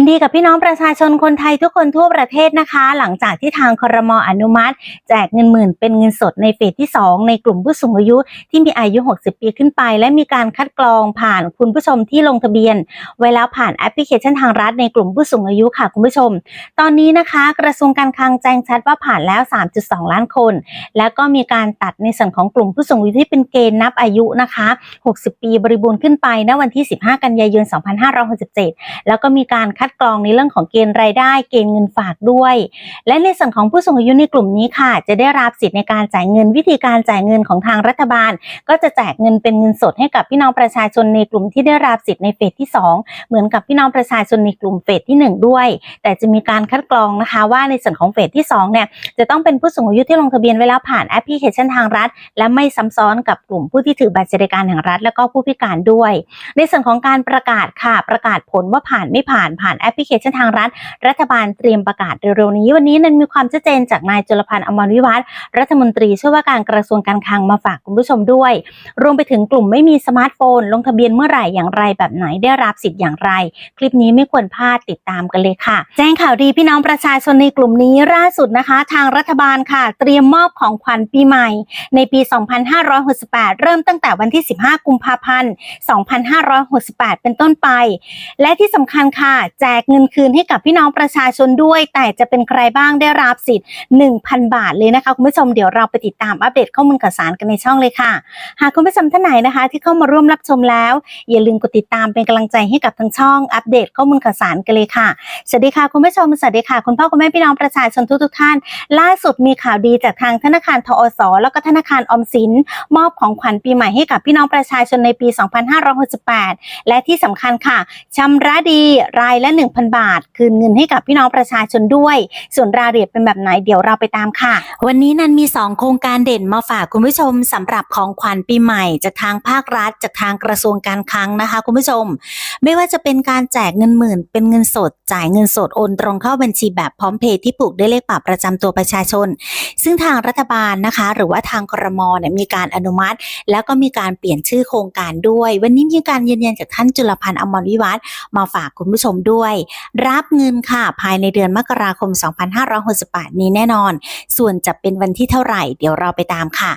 ยินดีกับพี่น้องประชาชนคนไทยทุกคนทั่วประเทศนะคะ หลังจากที่ทางครมอนุมัติ แจกเงินหมื่นเป็นเงินสดในเฟสที่ 2 ในกลุ่มผู้สูงอายุที่มีอายุ 60 ปีขึ้นไป และมีการคัดกรองผ่านคุณผู้ชมที่ลงทะเบียน ไว้แล้วผ่านแอปพลิเคชันทางรัฐในกลุ่มผู้สูงอายุค่ะคุณผู้ชม ตอนนี้นะคะ กระทรวงการคลังแจ้งชัดว่าผ่านแล้ว 3.2 ล้านคน แล้วก็มีการตัดในส่วนของกลุ่มผู้สูงอายุที่เป็นเกณฑ์นับอายุนะคะ 60 ปีบริบูรณ์ขึ้นไปณวันที่ 15 กันยายน 2567 แล้วก็มีการคัดกรองในเรื่องของเกณฑ์รายได้ เกณฑ์เงินฝากด้วย และในส่วนของผู้สูงอายุในกลุ่มนี้ค่ะ จะได้รับสิทธิ์ในการจ่ายเงินวิธีการจ่ายเงินของทางรัฐบาล ก็จะแจกเงินเป็นเงินสดให้กับพี่น้องประชาชนในกลุ่มที่ได้รับสิทธิ์ในเฟสที่ 2 เหมือนกับพี่น้องประชาชนในกลุ่มเฟสที่ 1 ด้วย แต่จะมีการคัดกรองนะคะว่าในส่วนของเฟสที่2เนี่ยจะต้องเป็นผู้สูงอายุที่ลงทะเบียนไว้แล้วผ่านแอปพลิเคชันทางรัฐ และไม่ซ้ำซ้อนกับกลุ่มผู้ที่ถือบัตรสวัสดิการแห่งรัฐ และก็ผู้พิการด้วย ในส่วนของการประกาศค่ะประกาศผลว่าผ่านไม่ผ่านผ่านแอปพลิเคชันทางรัฐ รัฐบาลเตรียมประกาศเร็วๆนี้ วันนี้นั้นมีความชัดเจนจากนายจุลพันธ์อมรวิวัฒน์รัฐมนตรีช่วยว่าการกระทรวงการคลังมาฝากคุณผู้ชมด้วย รวมไปถึงกลุ่มไม่มีสมาร์ทโฟน ลงทะเบียนเมื่อไหร่อย่างไรแบบไหนได้รับสิทธิ์อย่างไร คลิปนี้ไม่ควรพลาดติดตามกันเลยค่ะ แจ้งข่าวดีพี่น้องประชาชนในกลุ่มนี้ล่าสุดนะคะ ทางรัฐบาลค่ะ เตรียมมอบของขวัญปีใหม่ ในปี 2568 เริ่มตั้งแต่วันที่ 15 กุมภาพันธ์ 2568 เป็นต้นไป และที่สำคัญค่ะแจกเงินคืนให้กับพี่น้องประชาชนด้วย แต่จะเป็นใครบ้างได้รับสิทธิ์ 1,000 บาทเลยนะคะ คุณผู้ชมเดี๋ยวเราไปติดตามอัปเดตข้อมูลข่าวสารกันในช่องเลยค่ะ หากคุณผู้ชมท่านไหนนะคะ ที่เข้ามาร่วมรับชมแล้ว อย่าลืมกดติดตามเป็นกำลังใจให้กับทางช่องอัปเดตข้อมูลข่าวสารกันเลยค่ะสวัสดีค่ะคุณผู้ชมสวัสดีค่ะคุณพ่อคุณแม่พี่น้องประชาชนทุกๆท่าน ล่าสุดมีข่าวดีจากทางธนาคารทอสแล้วก็ธนาคารออมสิน มอบของขวัญปีใหม่ให้กับพี่น้องประชาชนในปี 2568 และที่สำคัญค่ะชำระดีรายละ1,000 บาท คืนเงินให้กับพี่น้องประชาชนด้วย ส่วนรายละเอียดเป็นแบบไหนเดี๋ยวเราไปตามค่ะ วันนี้นันมี 2 โครงการเด่นมาฝากคุณผู้ชมสำหรับของขวัญปีใหม่ จากทางภาครัฐ จากทางกระทรวงการคลังนะคะ คุณผู้ชม ไม่ว่าจะเป็นการแจกเงินหมื่น เป็นเงินสด จ่ายเงินสดโอนตรงเข้าบัญชีแบบพร้อมเพย์ที่ผูกด้วยเลขปรับประจำตัวประชาชน ซึ่งทางรัฐบาลนะคะ หรือว่าทางกรมเนี่ยมีการอนุมัติ แล้วก็มีการเปลี่ยนชื่อโครงการด้วย วันนี้มีการยืนยันจากท่านจุลพันธ์อมรวิวัฒน์มาฝากคุณผู้ชมด้วยรับเงินค่ะภายในเดือนมกราคม 2568 นี้แน่นอน ส่วนจะเป็นวันที่เท่าไหร่เดี๋ยวเราไปตามค่ะ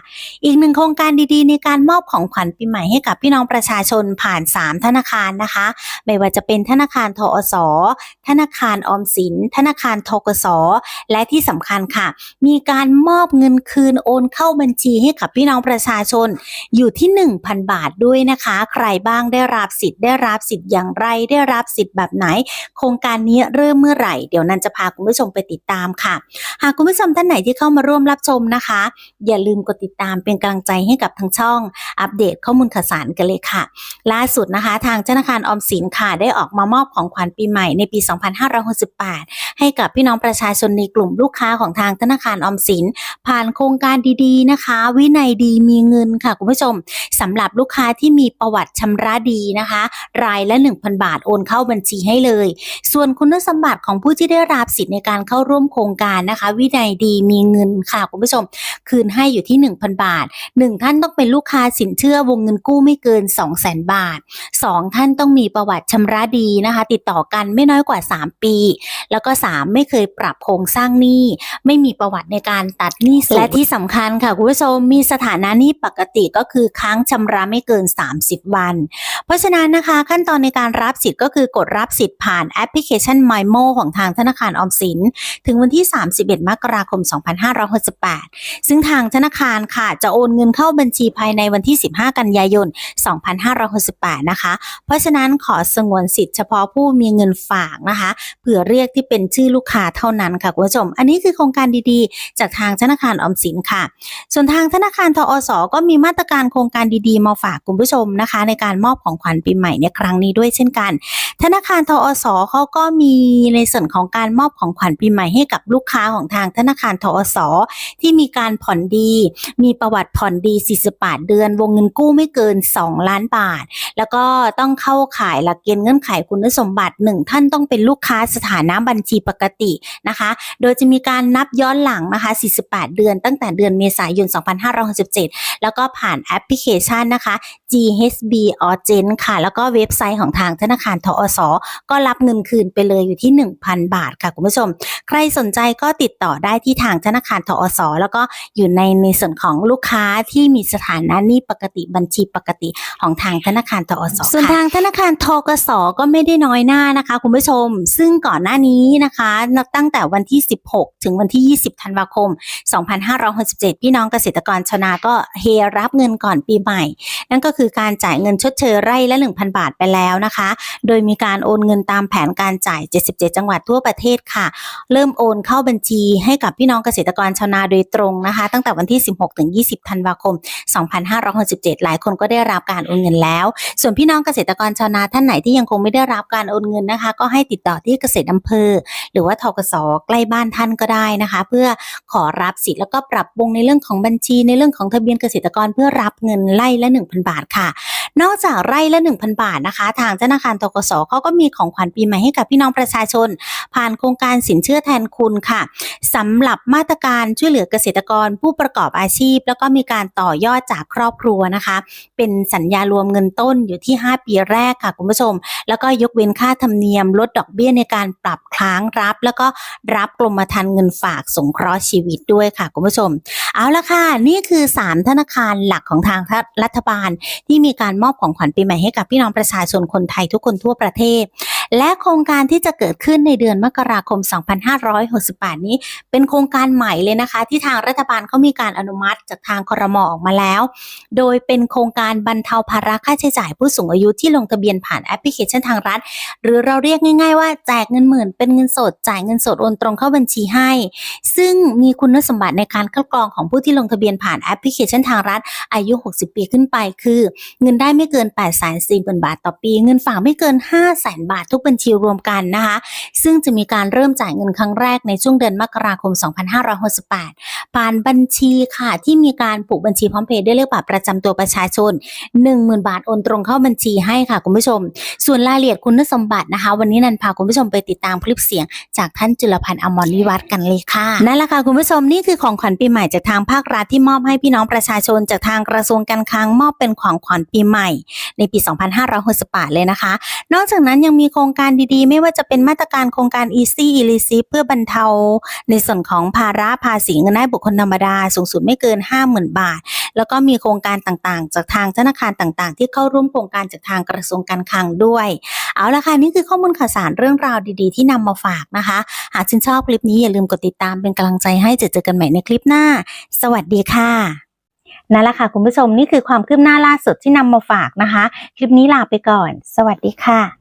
อีกหนึ่งโครงการดีๆ ในการมอบของขวัญปีใหม่ให้กับพี่น้องประชาชนผ่าน 3 ธนาคารนะคะ ไม่ว่าจะเป็นธนาคารทอสธนาคารออมสิน ธนาคารทกสและที่สำคัญค่ะ มีการมอบเงินคืนโอนเข้าบัญชีให้กับพี่น้องประชาชนอยู่ที่ 1,000 บาทด้วยนะคะ ใครบ้างได้รับสิทธิ์ได้รับสิทธิ์อย่างไรได้รับสิทธิ์แบบไหนโครงการนี้เริ่มเมื่อไหร่ เดี๋ยวนันจะพาคุณผู้ชมไปติดตามค่ะ หากคุณผู้ชมท่านไหนที่เข้ามาร่วมรับชมนะคะ อย่าลืมกดติดตามเป็นกำลังใจให้กับทางช่อง อัปเดตข้อมูลข่าวสารกันเลยค่ะ ล่าสุดนะคะ ทางธนาคารออมสินค่ะได้ออกมามอบของขวัญปีใหม่ในปี 2568 ให้กับพี่น้องประชาชนในกลุ่มลูกค้าของทางธนาคารออมสิน ผ่านโครงการดีๆนะคะ วินัยดีมีเงินค่ะคุณผู้ชมสำหรับลูกค้าที่มีประวัติชำระดีนะคะ รายละ 1,000 บาทโอนเข้าบัญชีให้เลยส่วนคุณสมบัติของผู้ที่ได้รับสิทธิ์ในการเข้าร่วมโครงการนะคะ วินัยดีมีเงินค่ะคุณผู้ชม คืนให้อยู่ที่ 1,000 บาท 1 ท่านต้องเป็นลูกค้าสินเชื่อวงเงินกู้ไม่เกิน 200,000 บาท 2 ท่านต้องมีประวัติชำระดีนะคะ ติดต่อกันไม่น้อยกว่า 3 ปี แล้วก็ 3 ไม่เคยปรับโครงสร้างหนี้ไม่มีประวัติในการตัดหนี้และที่สำคัญค่ะคุณผู้ชมมีสถานะหนี้ปกติก็คือค้างชำระไม่เกิน 30 วัน เพราะฉะนั้นนะคะ ขั้นตอนในการรับสิทธิ์ก็คือกดรับสิทธิ์ผ่านแอปพลิเคชัน MyMo ของทางธนาคารออมสิน ถึงวันที่ 31 มกราคม 2568 ซึ่งทางธนาคารค่ะจะโอนเงินเข้าบัญชีภายในวันที่ 15 กันยายน 2568 นะคะ เพราะฉะนั้นขอสงวนสิทธิ์เฉพาะผู้มีเงินฝากนะคะเผื่อเรียกที่เป็นชื่อลูกค้าเท่านั้นค่ะคุณผู้ชม อันนี้คือโครงการดีๆ จากทางธนาคารออมสินค่ะ ส่วนทางธนาคารทอสก็มีมาตรการโครงการดีๆ มาฝากคุณผู้ชมนะคะ ในการมอบของขวัญปีใหม่ในครั้งนี้ด้วยเช่นกัน ธนาคารทอสเขาก็มีในส่วนของการมอบของขวัญปีใหม่ให้กับลูกค้าของทางธนาคารทอสที่มีการผ่อนดี มีประวัติผ่อนดี 48 เดือน วงเงินกู้ไม่เกิน 2 ล้านบาท แล้วก็ต้องเข้าขายหลักเกณฑ์เงื่อนไขคุณสมบัติ 1 ท่านต้องเป็นลูกค้าสถานะบัญชีปกตินะคะ โดยจะมีการนับย้อนหลังนะคะ 48 เดือน ตั้งแต่เดือนเมษายน 2567 แล้วก็ผ่านแอปพลิเคชันนะคะ GHB Orgen ค่ะ แล้วก็เว็บไซต์ของทางธนาคารทอสก็รับเงินคืนไปเลยอยู่ที่ 1,000 บาทค่ะคุณผู้ชม ใครสนใจก็ติดต่อได้ที่ทางธนาคารทอสแล้วก็อยู่ในในส่วนของลูกค้าที่มีสถานะหนี้ปกติบัญชีปกติของทางธนาคารทอสส่วนทางธนาคารทกสก็ไม่ได้น้อยหน้านะคะ คุณผู้ชม ซึ่งก่อนหน้านี้นะคะนับตั้งแต่วันที่ 16 ถึงวันที่ 20 ธันวาคม 2567 พี่น้องเกษตรกรชนาก็เฮรับเงินก่อนปีใหม่ นั่นก็คือการจ่ายเงินชดเชยไร่ละ 1,000 บาทไปแล้วนะคะ โดยมีการโอนเงินตามแผนการจ่าย 77 จังหวัดทั่วประเทศค่ะเริ่มโอนเข้าบัญชีให้กับพี่น้องเกษตรกรชาวนาโดยตรงนะคะ ตั้งแต่วันที่ 16ถึง20 ธันวาคม 2567 หลายคนก็ได้รับการโอนเงินแล้ว ส่วนพี่น้องเกษตรกรชาวนาท่านไหนที่ยังคงไม่ได้รับการโอนเงินนะคะ ก็ให้ติดต่อที่เกษตรอำเภอ หรือว่าทกสใกล้บ้านท่านก็ได้นะคะ เพื่อขอรับสิทธิ์แล้วก็ปรับปรุงในเรื่องของบัญชีในเรื่องของทะเบียนเกษตรกรเพื่อรับเงินไล่ละ 1,000 บาทค่ะ นอกจากไร่ละ 1,000 บาทนะคะ ทางธนาคารทกสเขาก็มีของขวัญปีใหม่ให้กับพี่น้องประชาชน ผ่านโครงการสินเชื่อแทนคุณค่ะสำหรับมาตรการช่วยเหลือเกษตรกรผู้ประกอบอาชีพ แล้วก็มีการต่อยอดจากครอบครัวนะคะ เป็นสัญญารวมเงินต้นอยู่ที่ 5 ปีแรกค่ะคุณผู้ชม แล้วก็ยกเว้นค่าธรรมเนียม ลดดอกเบี้ยในการปรับค้างรับ แล้วก็รับกรมธรรม์เงินฝากสงเคราะห์ชีวิตด้วยค่ะคุณผู้ชม เอาละค่ะ นี่คือ 3 ธนาคารหลักของทางรัฐบาลที่มีการมอบของขวัญปีใหม่ให้กับพี่น้องประชาชนคนไทยทุกคนทั่วประเทศ และโครงการที่จะเกิดขึ้นในเดือนมกราคม 2568 นี้ เป็นโครงการใหม่เลยนะคะ ที่ทางรัฐบาลเขามีการอนุมัติจากทางครมออกมาแล้ว โดยเป็นโครงการบรรเทาภาระค่าใช้จ่ายผู้สูงอายุที่ลงทะเบียนผ่านแอปพลิเคชันทางรัฐ หรือเราเรียกง่าย ๆ ว่าแจกเงินหมื่นเป็นเงินสดจ่ายเงินสดโอนตรงเข้าบัญชีให้ ซึ่งมีคุณสมบัติในการคัดกรองของผู้ที่ลงทะเบียนผ่านแอปพลิเคชันทางรัฐ อายุ 60 ปีขึ้นไป คือ เงินได้ไม่เกิน8 4 0 0 0 0 บาทต่อปี เงินฝากไม่เกิน 5 0 0 0 0 0 บาททุกบัญชีรวมกันนะคะ ซึ่งจะมีการเริ่มจ่ายเงินครั้งแรกในช่วงเดือนมกราคม 2568 ผ่านบัญชีค่ะที่มีการผูกบัญชีพร้อมเพย์ด้วยเลขบัตรประจำตัวประชาชน 10,000 บาทโอนตรงเข้าบัญชีให้ค่ะคุณผู้ชม ส่วนรายละเอียดคุณสมบัตินะคะ วันนี้นันพาคุณผู้ชมไปติดตามคลิปเสียง จากท่านจุลพันธ์อมรวิวัฒน์กันเลยค่ะนั่นแหละค่ะคุณผู้ชมนี่คือของขวัญปีใหม่จากทางภาครัฐที่มอบให้พี่น้องประชาชนจากทางกระทรวงการคลังมอบเป็นของขวัญปีใหม่ ในปี 2568 เลยนะคะ นอกจากนั้นยังมีโครงงการดีๆ ไม่ว่าจะเป็นมาตรการโครงการ Easy e l i c i เพื่อบรรเทา ในส่วนของภาระภาษีเงินได้บุคคลธรรมดา สูงสุดไม่เกิน 50,000 บาท แล้วก็มีโครงการต่างๆ จากทางธนาคารต่างๆ ที่เข้าร่วมโครงการจากทางกระทรวงการคลังด้วย เอาละค่ะ นี่คือข้อมูลข่าวสารเรื่องราวดีๆ ที่นำมาฝากนะคะ หากชื่นชอบคลิปนี้อย่าลืมกดติดตามเป็นกำลังใจให้จอเจอกันใหม่ในคลิปหน้า สวัสดีค่ะนั่นแหละค่ะคุณผู้ชมนี่คือความคืบหน้าล่าสุดที่นำมาฝากนะคะ คลิปนี้ลาไปก่อน สวัสดีค่ะ